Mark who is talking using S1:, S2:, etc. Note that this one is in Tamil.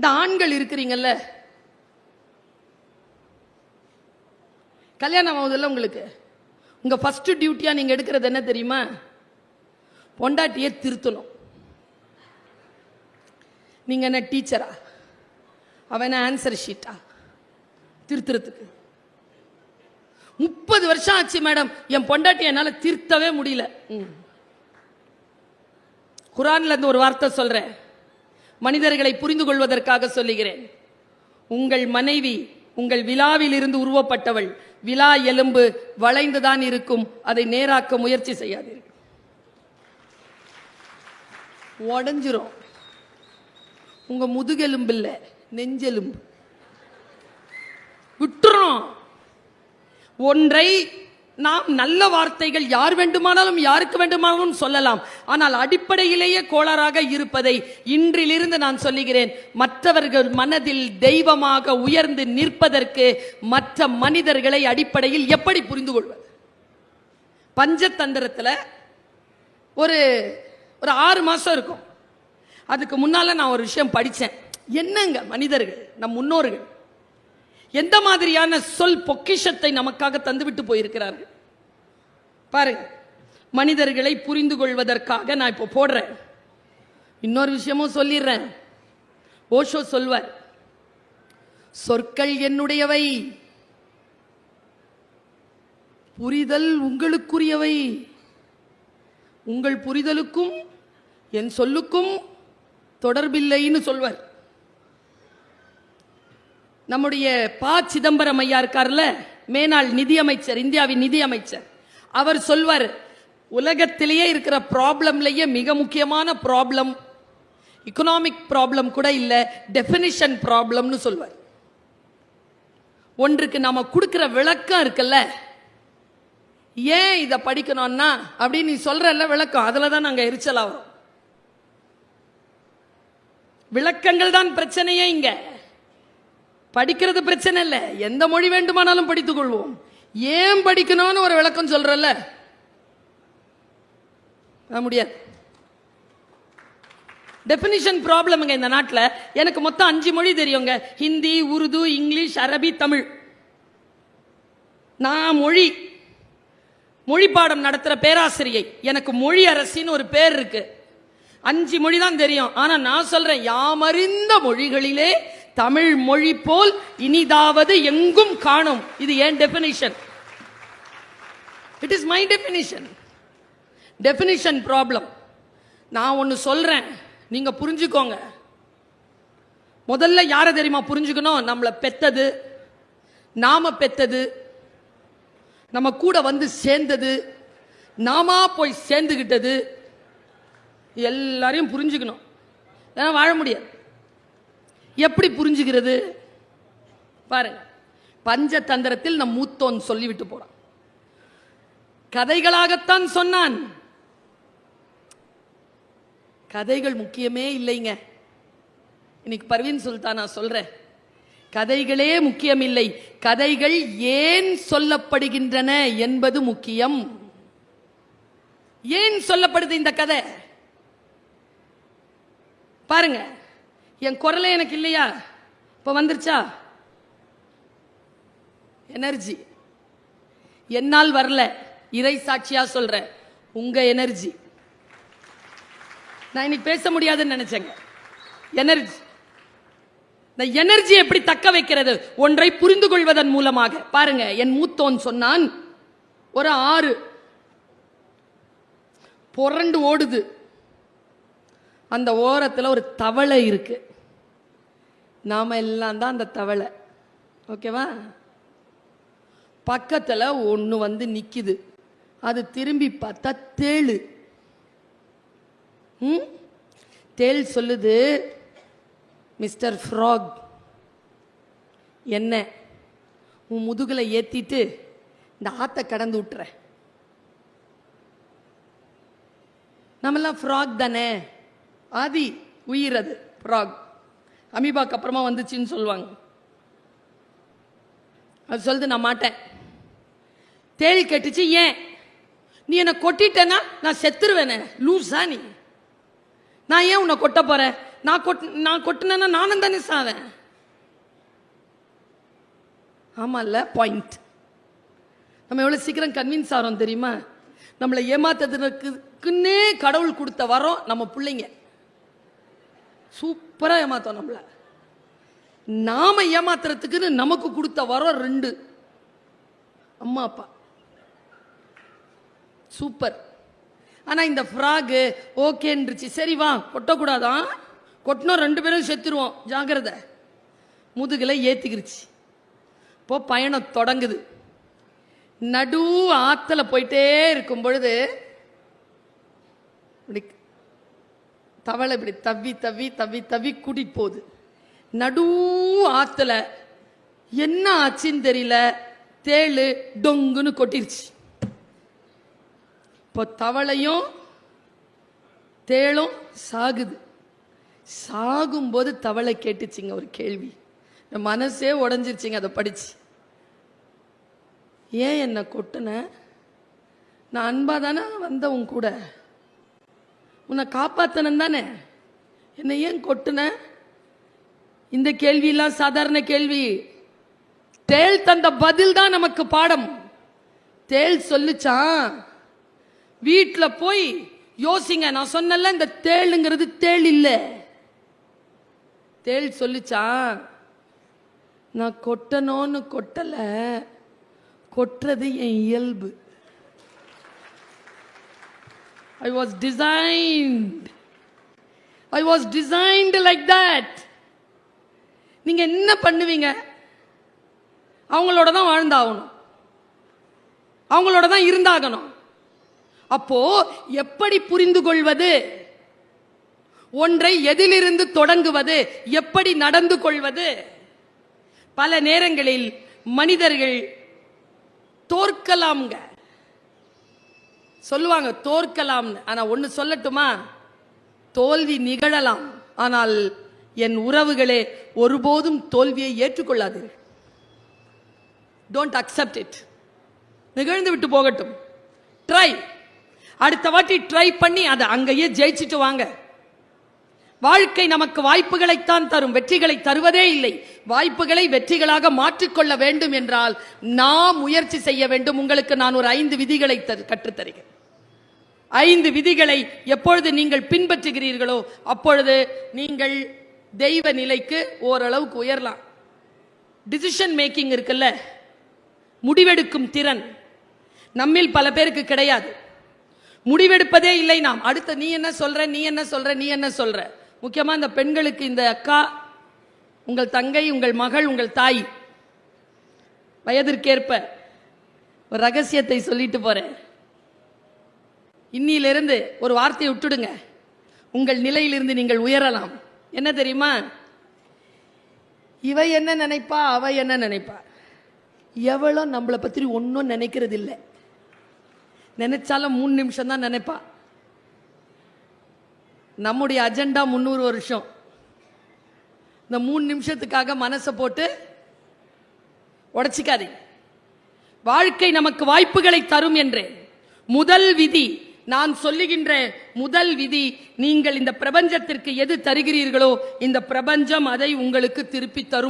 S1: இந்த ஆண்கள் இருக்கிறீங்கல்ல கல்யாணம் ஆகுதுல்ல உங்களுக்கு உங்கள் ஃபஸ்ட்டு டியூட்டியாக நீங்கள் எடுக்கிறது என்ன தெரியுமா பொண்டாட்டியே திருத்தணும் நீங்கள் என்ன டீச்சரா அவன் ஆன்சர் ஷீட்டா திருத்துறதுக்கு முப்பது வருஷம் ஆச்சு மேடம் என் பொண்டாட்டி என்னால் திருத்தவே முடியல குரான்ல இருந்து ஒரு வார்த்தை சொல்கிறேன் மனிதர்களை புரிந்து கொள்வதற்காக சொல்லுகிறேன் உங்கள் மனைவி உங்கள் விழாவில் இருந்து உருவப்பட்டவள் விழா எலும்பு வளைந்துதான் இருக்கும் அதை நேராக்க முயற்சி செய்யாதீர்கள் உடஞ்சிரும் உங்க முதுகெலும்பு இல்லை நெஞ்செலும்பு விட்டுறோம் ஒன்றை நாம் நல்ல வார்த்தைகள் யார் வேண்டுமானாலும் யாருக்கு வேண்டுமானாலும் சொல்லலாம் ஆனால் அடிப்படையிலேயே கோளாறாக இருப்பதை இன்றிலிருந்து நான் சொல்லுகிறேன் மற்றவர்கள் மனதில் தெய்வமாக உயர்ந்து நிற்பதற்கு மற்ற மனிதர்களை அடிப்படையில் எப்படி புரிந்து கொள்வது பஞ்சதந்திரத்தில் ஒரு ஒரு ஆறு மாதம் இருக்கும் அதுக்கு முன்னால் நான் ஒரு விஷயம் படித்தேன் என்னங்க மனிதர்கள் நம் முன்னோர்கள் எந்த மாதிரியான சொல் பொக்கிஷத்தை நமக்காக தந்துவிட்டு போயிருக்கிறார்கள் பாருங்க மனிதர்களை புரிந்து கொள்வதற்காக நான் இப்போ போடுறேன் இன்னொரு விஷயமும் சொல்லிடுறேன் ஓஷோ சொல்வார் சொற்கள் என்னுடையவை புரிதல் உங்களுக்குரியவை உங்கள் புரிதலுக்கும் என் சொல்லுக்கும் தொடர்பில்லைன்னு சொல்வார் நம்முடைய ப சிதம்பரம் ஐயா இருக்கார்ல மேனாள் நிதியமைச்சர் இந்தியாவின் நிதியமைச்சர் அவர் சொல்வார் உலகத்திலேயே இருக்கிற ப்ராப்ளம்லேயே மிக முக்கியமான ப்ராப்ளம் இக்கனாமிக் ப்ராப்ளம் கூட இல்லை டெபினிஷன் ப்ராப்ளம்னு சொல்வார் ஒன்றுக்கு நம்ம கொடுக்குற விளக்கம் இருக்குல்ல ஏன் இதை படிக்கணும்னா அப்படின்னு நீ சொல்கிறல்ல விளக்கம் அதில் தான் நாங்கள் எரிச்சலாவோம் விளக்கங்கள் தான் பிரச்சனையே இங்கே படிக்கிறது பிரச்சனை இல்லை எந்த மொழி வேண்டுமானாலும் படித்துக்கொள்வோம் ஏன் படிக்கணும்னு ஒரு விளக்கம் சொல்றல்ல முடியாது டெஃபினிஷன் ப்ராப்ளமுங்க இந்த நாட்டில் எனக்கு மொத்தம் அஞ்சு மொழி தெரியுங்க ஹிந்தி உருது இங்கிலீஷ் அரபி தமிழ் நான் மொழி மொழி பாடம் நடத்துகிற பேராசிரியை எனக்கு மொழி அரசின்னு ஒரு பேர் இருக்கு அஞ்சு மொழி தான் தெரியும் ஆனால் நான் சொல்கிறேன் யாமறிந்த மொழிகளிலே தமிழ் மொழி போல் இனிதாவது எங்கும் காணும் இது ஏன் definition it is my definition definition problem நான் ஒன்று சொல்கிறேன் நீங்கள் புரிஞ்சுக்கோங்க முதல்ல யாரை தெரியுமா புரிஞ்சுக்கணும் நம்மளை பெத்தது நாம பெத்தது நம்ம கூட வந்து சேர்ந்தது நாம போய் சேர்ந்துக்கிட்டது எல்லாரையும் புரிஞ்சுக்கணும் ஏன்னா வாழ முடியாது எப்படி புரிஞ்சுக்கிறது பாருங்க பஞ்சதந்திரத்தில் நம் மூத்தோன் சொல்லிவிட்டு போறான் கதைகளாகத்தான் சொன்னான் கதைகள் முக்கியமே இல்லைங்க இன்னைக்கு பர்வீன் சுல்தான் நான் சொல்றேன் கதைகளே முக்கியமில்லை கதைகள் ஏன் சொல்லப்படுகின்றன என்பது முக்கியம் ஏன் சொல்லப்படுது இந்த கதை பாருங்க என் குரலே எனக்கு இல்லையா இப்போ வந்துருச்சா எனர்ஜி என்னால் வரல இறை சாட்சியா சொல்றேன் உங்க எனர்ஜி நான் இன்னைக்கு பேச முடியாதுன்னு நினைச்சேங்க எனர்ஜி எனர்ஜி எப்படி தக்க வைக்கிறது ஒன்றை புரிந்து கொள்வதன் மூலமாக பாருங்க என் மூத்தோன் சொன்னான் ஒரு ஆறு புரண்டு ஓடுது அந்த ஓரத்தில் ஒரு தவளை இருக்குது நாம் எல்லாம் தான் அந்த தவளை ஓகேவா பக்கத்தில் ஒன்று வந்து நிற்கிது அது திரும்பி பார்த்தா தேழு தேள் சொல்லுது மிஸ்டர் ஃப்ராக் என்ன உன் முதுகில் ஏற்றிட்டு இந்த ஆற்றை கடந்து விட்டுற நம்மெல்லாம் ஃப்ராக் தானே ஆதி உயிர் அது ஃப்ராக் அமீபாக்கு அப்புறமா வந்துச்சுன்னு சொல்லுவாங்க அது சொல்லுது நான் மாட்டேன் தேள் கெட்டுச்சு ஏன் நீ என்னை கொட்டிட்டனா நான் செத்துருவேனே லூஸா நீ நான் ஏன் உன்னை கொட்ட போகிறேன் நான் கொட் நான் கொட்டினேன்னா நானும் தானே சாவேன் ஆமாம்ல பாயிண்ட் நம்ம எவ்வளோ சீக்கிரம் கன்வின்ஸ் ஆகிறோம் தெரியுமா நம்மளை ஏமாத்ததுக்குன்னே கடவுள் கொடுத்த வரோம் நம்ம பிள்ளைங்க சூப்பராக ஏமாத்தோம் நம்மளை நாம் ஏமாத்துறதுக்குன்னு நமக்கு கொடுத்த வரம் ரெண்டு அம்மா அப்பா சூப்பர் ஆனால் இந்த ஃப்ராகு ஓகேன்றுச்சு சரி வா கொட்டக்கூடாதான் கொட்டினோம் ரெண்டு பேரும் செத்துருவோம் ஜாகிரத முதுகில் ஏற்றிக்கிருச்சு இப்போ பயணம் தொடங்குது நடு ஆற்றுல போயிட்டே இருக்கும் பொழுது தவளை இப்படி தவி தவி தவி தவி குடி போகுது நடு ஆற்றுல என்ன ஆச்சுன்னு தெரியல தேழு டொங்குன்னு கொட்டிருச்சு இப்போ தவளையும் தேளும் சாகுது சாகும்போது தவளை கேட்டுச்சிங்க ஒரு கேள்வி மனசே உடஞ்சிருச்சிங்க அதை படிச்சு ஏன் என்னை கொட்டின நான் அன்பாக தானே வந்தவங்க கூட உன்னை காப்பாத்தனம் தானே என்னை ஏன் கொட்டுன இந்த கேள்வியெல்லாம் சாதாரண கேள்வி தேள் தந்த பதில் தான் நமக்கு பாடம் தேள் சொல்லுச்சான் வீட்டில் போய் யோசிங்க நான் சொன்னல இந்த தேளுங்கிறது தேள் இல்லை தேள் சொல்லுச்சான் நான் கொட்டணும்னு கொட்டலை கொட்டுறது என் இயல்பு I was designed I was designed like that நீங்கள் என்ன பண்ணுவீங்க அவங்களோட தான் வாழ்ந்தாகணும் அவங்களோட தான் இருந்தாகணும் அப்போ எப்படி புரிந்து கொள்வது ஒன்றை எதிலிருந்து தொடங்குவது எப்படி நடந்து கொள்வது பல நேரங்களில் மனிதர்கள் தோற்கலாம்ங்க சொல்லுவாங்க தோற்கலாம்னு ஆனால் ஒன்று சொல்லட்டுமா தோல்வி நிகழலாம் ஆனால் என் உறவுகளே ஒருபோதும் தோல்வியை ஏற்றுக்கொள்ளாது டோன்ட் அக்செப்ட் இட் நிகழ்ந்து விட்டு போகட்டும் ட்ரை அடுத்த வாட்டி ட்ரை பண்ணி அதை அங்கேயே ஜெயிச்சுட்டு வாங்க வாழ்க்கை நமக்கு வாய்ப்புகளைத்தான் தரும் வெற்றிகளை தருவதே இல்லை வாய்ப்புகளை வெற்றிகளாக மாற்றிக்கொள்ள வேண்டும் என்றால் நாம் முயற்சி செய்ய வேண்டும் உங்களுக்கு நான் ஒரு ஐந்து விதிகளை கற்றுத்தருகிறேன் ஐந்து விதிகளை எப்பொழுது நீங்கள் பின்பற்றுகிறீர்களோ அப்பொழுது நீங்கள் தெய்வ நிலைக்கு ஓரளவுக்கு உயரலாம் டிசிஷன் மேக்கிங் இருக்குல்ல முடிவெடுக்கும் திறன் நம்மில் பல பேருக்கு கிடையாது முடிவெடுப்பதே இல்லை நாம் அடுத்த நீ என்ன சொல்ற நீ என்ன சொல்ற நீ என்ன சொல்ற முக்கியமாக இந்த பெண்களுக்கு இந்த அக்கா உங்கள் தங்கை உங்கள் மகள் உங்கள் தாய் வயதிற்கேற்ப ஒரு ரகசியத்தை சொல்லிட்டு போறேன் இன்னிலிருந்து ஒரு வார்த்தையை விட்டுடுங்க உங்கள் நிலையிலிருந்து நீங்கள் உயரலாம் என்ன தெரியுமா இவ என்ன நினைப்பா அவ என்ன நினைப்பா எவ்வளோ நம்மளை பற்றி ஒன்றும் நினைக்கிறது இல்லை நினைச்சாலும் மூணு நிமிஷம் தான் நினைப்பா நம்முடைய அஜெண்டா முந்நூறு வருஷம் இந்த மூணு நிமிஷத்துக்காக மனசை போட்டு உடச்சிக்காதே வாழ்க்கை நமக்கு வாய்ப்புகளை தரும் என்றே முதல் விதி நான் சொல்லுகின்ற முதல் விதி நீங்கள் இந்த பிரபஞ்சத்திற்கு எது தருகிறீர்களோ இந்த பிரபஞ்சம் அதை உங்களுக்கு திருப்பி தரும்